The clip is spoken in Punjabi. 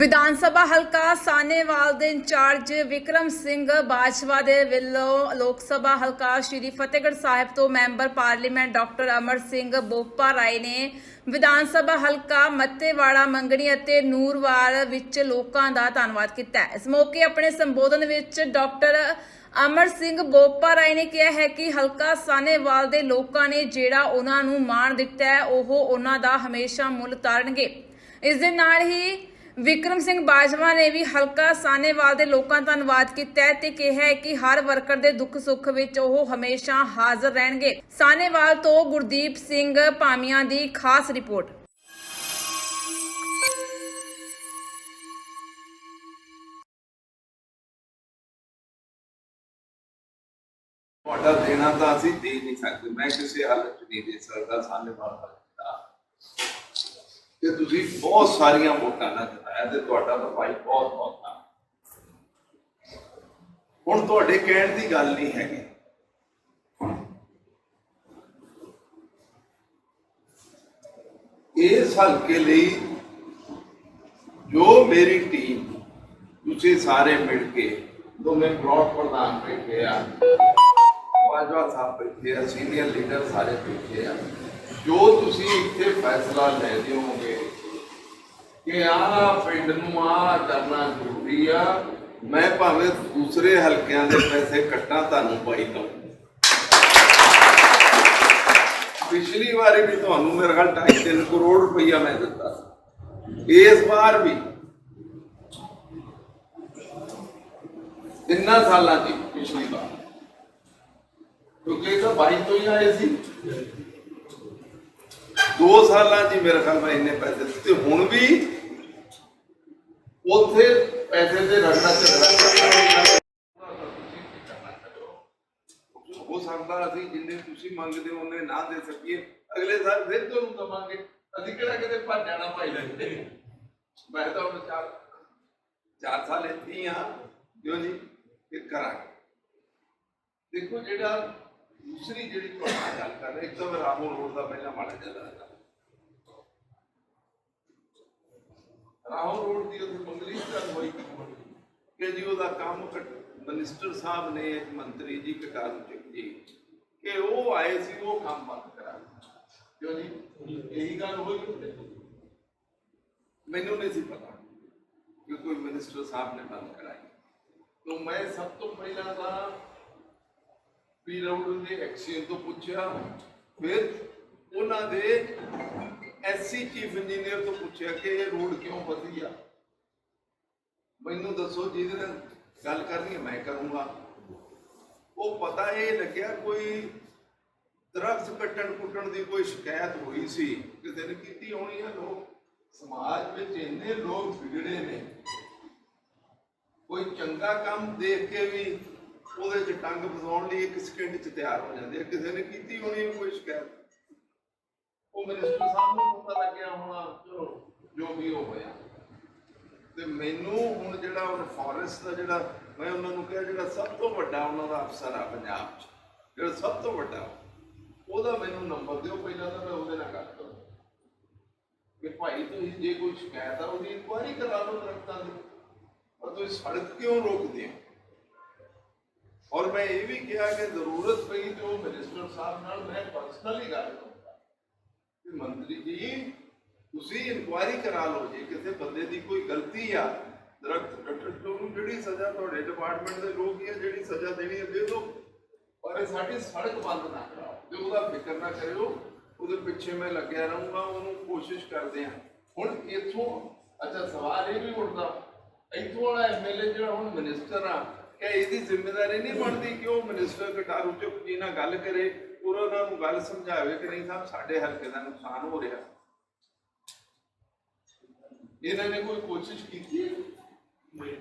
ਵਿਧਾਨ ਸਭਾ ਹਲਕਾ ਸਾਨੇਵਾਲ ਦੇ ਇੰਚਾਰਜ ਵਿਕਰਮ ਸਿੰਘ ਬਾਜਵਾ ਦੇ ਵੱਲੋਂ ਲੋਕ ਸਭਾ ਹਲਕਾ ਸ਼੍ਰੀ ਫਤਿਹਗੜ੍ਹ ਸਾਹਿਬ ਤੋਂ member parliament doctor Amar Singh Bopa Rai ਨੇ ਵਿਧਾਨ ਸਭਾ ਹਲਕਾ ਮੱਤੇਵਾੜਾ, ਮੰਗਣੀ ਅਤੇ ਨੂਰਵਾਲ ਵਿੱਚ ਲੋਕਾਂ ਦਾ ਧੰਨਵਾਦ ਕੀਤਾ ਇਸ ਮੌਕੇ ਆਪਣੇ ਸੰਬੋਧਨ ਵਿੱਚ ਡਾਕਟਰ ਅਮਰ ਸਿੰਘ ਬੋਪਾ ਰਾਏ ਨੇ ਕਿਹਾ ਹੈ ਕਿ ਹਲਕਾ ਸਾਨੇਵਾਲ ਦੇ ਲੋਕਾਂ ਨੇ ਜਿਹੜਾ ਉਹਨਾਂ ਨੂੰ ਮਾਣ ਦਿੱਤਾ ਹੈ, ਉਹ ਉਹਨਾਂ ਦਾ ਹਮੇਸ਼ਾ ਮੁੱਲ ਤਾਰਨਗੇ। ਇਸ ਦੇ ਨਾਲ ਹੀ ਵਿਕਰਮ ਸਿੰਘ ਬਾਜਵਾ ਨੇ ਵੀ ਹਲਕਾ ਸਾਨੇਵਾਲ ਦੇ ਲੋਕਾਂ ਦਾ ਧੰਨਵਾਦ ਕੀਤਾ ਤੇ ਕਿਹਾ ਕਿ ਹਰ ਵਰਕਰ ਦੇ ਦੁੱਖ ਸੁੱਖ ਵਿੱਚ ਉਹ ਹਮੇਸ਼ਾ ਹਾਜ਼ਰ ਰਹਿਣਗੇ। ਸਾਨੇਵਾਲ ਤੋਂ ਗੁਰਦੀਪ ਸਿੰਘ ਭਾਮੀਆਂ ਦੀ ਖਾਸ ਰਿਪੋਰਟ। ਤੁਹਾਡਾ ਦੇਣਾ ਤਾਂ ਅਸੀਂ ਦੇ ਨਹੀਂ ਸਕਦੇ। ਮੈਂ ਕਿਸੇ ਹਾਲਤ 'ਚ ਨਹੀਂ ਦੇ ਸਕਦਾ ਸਾਹਮਣੇ ਵਾਲਾ ਤੇ ਤੁਸੀਂ ਬਹੁਤ ਸਾਰੀਆਂ ਵੋਟਾਂ ਨਾਲ ਜਿਤਾਇਆ ਤੇ ਤੁਹਾਡਾ ਭਾਈ ਬਹੁਤ ਬਹੁਤ ਧੰਨਵਾਦ ਹੁਣ ਤੁਹਾਡੇ ਕਹਿਣ ਦੀ ਗੱਲ ਨਹੀਂ ਹੈਗੀ। ਇਸ ਹਲਕੇ ਲਈ ਜੋ ਮੇਰੀ ਟੀਮ ਤੁਸੀਂ ਸਾਰੇ ਮਿਲ ਕੇ ਦੋਵੇਂ ਬਲਾਕ ਪ੍ਰਧਾਨ ਬੈਠੇ ਆ, ਬਾਜਵਾ ਸਾਹਿਬ ਬੈਠੇ ਆ ਸੀਨੀਅਰ ਲੀਡਰ ਸਾਰੇ ਬੈਠੇ ਆ। ਜੋ ਤੁਸੀਂ ਇੱਥੇ ਫੈਸਲਾ ਲੈ ਦਿਓਗੇ ਕਿ ਆਹ ਪਿੰਡ ਨੂੰ ਆ ਕਰਨਾ ਜ਼ਰੂਰੀ ਆ, ਮੈਂ ਭਾਵੇਂ ਦੂਸਰੇ ਹਲਕਿਆਂ ਦੇ ਪੈਸੇ ਕੱਟਾਂ, ਤੁਹਾਨੂੰ ਪਾਈ ਦਊਂ। ਪਿਛਲੀ ਵਾਰੀ ਵੀ ਤੁਹਾਨੂੰ ਮੇਰੇ ਖਿਆਲ 2.5 ਕਰੋੜ ਰੁਪਈਆ ਮੈਂ ਦਿੱਤਾ ਇਸ ਵਾਰ ਵੀ। ਤਿੰਨਾਂ ਸਾਲਾਂ ਦੀ ਪਿਛਲੀ ਵਾਰ। ਕਿਉਂਕਿ ਇਹ ਤਾਂ ਬਾਈ ਤੋਂ ਹੀ ਆਏ ਸੀ। ਦੋ ਸਾਲਾਂ ਦੀ ਮੇਰੇ ਖਿਆਲ ਮੈਂ ਇੰਨੇ ਪੈਸੇ ਦਿੱਤੇ। ਹੁਣ ਵੀ ਉੱਥੇ ਪੈਸੇ ਦੇ ਰਗੜਾ ਝਗੜਾ ਹੋ। ਸਕਦਾ ਅਸੀਂ ਜਿੰਨੇ ਤੁਸੀਂ ਮੰਗਦੇ ਹੋ, ਉਹਨੇ ਨਾ ਦੇ ਸਕੀਏ। ਅਗਲੇ ਸਾਲ ਫਿਰ ਤੁਹਾਨੂੰ ਦਵਾਂਗੇ। ਅਸੀਂ ਕਿਹੜਾ ਕਿਤੇ ਭੱਜ ਜਾਣਾ ਭਾਈ ਲੱਗਦੇ ਮੈਂ ਤਾਂ ਹੁਣ ਚਾਰ ਚਾਰ ਸਾਲ ਇੱਥੇ ਆ ਕਿਉਂ ਜੀ ਇਹ ਕਰਾਂਗੇ। ਦੇਖੋ ਜਿਹੜਾ ਦੂਸਰੀ ਜਿਹੜੀ ਤੁਹਾਡੀ ਗੱਲ ਕਰ ਰਹੇ ਇੱਕ ਤਾਂ ਮੈਂ ਰੋਡ ਦਾ ਪਹਿਲਾਂ ਮਾੜਾ ਜਿਹਾ ਦੱਸਦਾ। ਰਾਹੋਂ ਰੋਡ ਦੀ ਉੱਥੇ ਮੰਗਲੀ ਗੱਲ ਹੋਈ ਕਿ ਜੀ ਉਹਦਾ ਕੰਮ ਮਿਨਿਸਟਰ ਸਾਹਿਬ ਨੇ ਮੰਤਰੀ ਜੀ ਕਟਾਰੂ ਜੀ ਕਿ ਉਹ ਆਏ ਸੀ, ਉਹ ਕੰਮ ਬੰਦ ਕਰਾ ਕਿਉਂ ਜੀ? ਇਹੀ ਗੱਲ ਹੋਈ? ਮੈਨੂੰ ਨਹੀਂ ਸੀ ਪਤਾ ਕਿ ਕੋਈ ਮਿਨਿਸਟਰ ਸਾਹਿਬ ਨੇ ਬੰਦ ਕਰਾਈ। ਤਾਂ ਮੈਂ ਸਭ ਤੋਂ ਪਹਿਲਾਂ ਤਾਂ ਪੀ ਰਾਉਡ ਐਕਸੀਅਨ ਤੋਂ ਪੁੱਛਿਆ, ਫਿਰ ਉਹਨਾਂ ਦੇ ਐਸਸੀ ਚੀਫ ਇੰਜੀਨੀਅਰ ਤੋਂ ਪੁੱਛਿਆ ਕਿ ਇਹ ਰੋਡ ਕਿਉਂ ਵਧੀ ਆ? ਮੈਨੂੰ ਦੱਸੋ, ਜਿਹਦੇ ਨਾਲ ਗੱਲ ਕਰਨੀ ਹੈ, ਮੈਂ ਕਰੂੰਗਾ। ਉਹ ਪਤਾ ਇਹ ਲੱਗਿਆ ਕੋਈ ਦਰਖਤ ਕੱਟਣ ਕੁੱਟਣ ਦੀ ਕੋਈ ਸ਼ਿਕਾਇਤ ਹੋਈ ਸੀ? ਕਿਸੇ ਨੇ ਕੀਤੀ ਹੋਣੀ ਹੈ ਲੋਕ ਸਮਾਜ ਵਿੱਚ ਇੰਨੇ ਲੋਕ ਵਿਗੜੇ ਨੇ। ਕੋਈ ਚੰਗਾ ਕੰਮ ਦੇਖ ਕੇ ਵੀ ਉਹਦੇ 'ਚ ਟੰਗ ਫਸਾਉਣ ਲਈ ਇੱਕ ਸਕਿੰਟ 'ਚ ਤਿਆਰ ਹੋ ਜਾਂਦੇ ਕਿਸੇ ਨੇ ਕੀਤੀ ਹੋਣੀ ਕੋਈ ਸ਼ਿਕਾਇਤ? ਉਹ ਮਿਨਿਸਟਰ ਸਾਹਿਬ ਨੂੰ ਪਤਾ ਲੱਗਿਆ ਹੋਣਾ, ਚਲੋ, ਜੋ ਵੀ ਉਹ ਹੋਇਆ। ਤੇ ਮੈਨੂੰ ਹੁਣ ਜਿਹੜਾ ਉਹ ਫੋਰੈਸਟ ਦਾ ਜਿਹੜਾ, ਮੈਂ ਉਹਨਾਂ ਨੂੰ ਕਿਹਾ, ਜਿਹੜਾ ਸਭ ਤੋਂ ਵੱਡਾ ਉਹਨਾਂ ਦਾ ਅਫਸਰ ਆ ਪੰਜਾਬ 'ਚ, ਜਿਹੜਾ ਸਭ ਤੋਂ ਵੱਡਾ, ਉਹਦਾ ਮੈਨੂੰ ਨੰਬਰ ਦਿਓ, ਪਹਿਲਾਂ ਤਾਂ ਮੈਂ ਉਹਦੇ ਨਾਲ ਗੱਲ ਕਰਾਂ ਕਿ ਭਾਈ, ਤੁਸੀਂ ਜੇ ਕੋਈ ਸ਼ਿਕਾਇਤ ਆ, ਉਹਦੀ ਇਨਕੁਆਇਰੀ ਕਰਾ ਲਓ ਦਰਖਤਾਂ ਦੀ। ਪਰ ਤੁਸੀਂ ਸੜਕ ਕਿਉਂ ਰੋਕਦੇ ਹੋ? ਔਰ ਮੈਂ ਇਹ ਵੀ ਕਿਹਾ ਕਿ ਜ਼ਰੂਰਤ ਪਈ ਤੇ ਉਹ ਮਿਨਿਸਟਰ ਸਾਹਿਬ ਨਾਲ ਮੈਂ ਪਰਸਨਲੀ ਗੱਲ ਕਰੂੰਗਾ। ਕਿ ਮੰਤਰੀ ਜੀ, ਤੁਸੀਂ ਇਨਕੁਆਇਰੀ ਕਰਾ ਲਓ ਜੇ ਕਿਸੇ ਬੰਦੇ ਦੀ ਕੋਈ ਗਲਤੀ ਆ ਦਰਖਤ ਕੱਟਣ ਤੋਂ ਜਿਹੜੀ ਸਜ਼ਾ ਤੁਹਾਡੇ ਡਿਪਾਰਟਮੈਂਟ ਦੇ ਲੋਕ ਹੀ ਆ, ਜਿਹੜੀ ਸਜ਼ਾ ਦੇਣੀ ਹੈ ਦੇ ਦਿਓ। ਪਰ ਸਾਡੀ ਸੜਕ ਬੰਦ ਨਾ ਕਰਾਓ। ਤੇ ਉਹਦਾ ਫਿਕਰ ਨਾ ਕਰਿਓ, ਉਹਦੇ ਪਿੱਛੇ ਮੈਂ ਲੱਗਿਆ ਰਹੂੰਗਾ, ਉਹਨੂੰ ਕੋਸ਼ਿਸ਼ ਕਰਦੇ ਆ। ਹੁਣ ਇੱਥੋਂ, ਅੱਛਾ, ਸਵਾਲ ਇਹ ਵੀ ਉੱਠਦਾ, ਇੱਥੋਂ ਵਾਲਾ ਐਮਐਲਏ ਜਿਹੜਾ ਹੁਣ ਮਿਨਿਸਟਰ ਆ ਕਿ ਇਹਦੀ ਜ਼ਿੰਮੇਵਾਰੀ ਨਹੀਂ ਬਣਦੀ ਕਿ ਉਹ ਮਿਨਿਸਟਰ ਕਟਾਰੂ ਚੁੱਕ ਜੀ ਨਾਲ ਗੱਲ ਕਰੇ? ਔਰ ਉਹਨਾਂ ਨੂੰ ਗੱਲ ਸਮਝਾਵੇ ਕਿ ਨਹੀਂ ਸਾਹਿਬ, ਸਾਡੇ ਹਲਕੇ ਦਾ ਨੁਕਸਾਨ ਹੋ ਰਿਹਾ। ਇਹਨਾਂ ਨੇ ਕੋਈ ਕੋਸ਼ਿਸ਼ ਕੀਤੀ? ਹੈ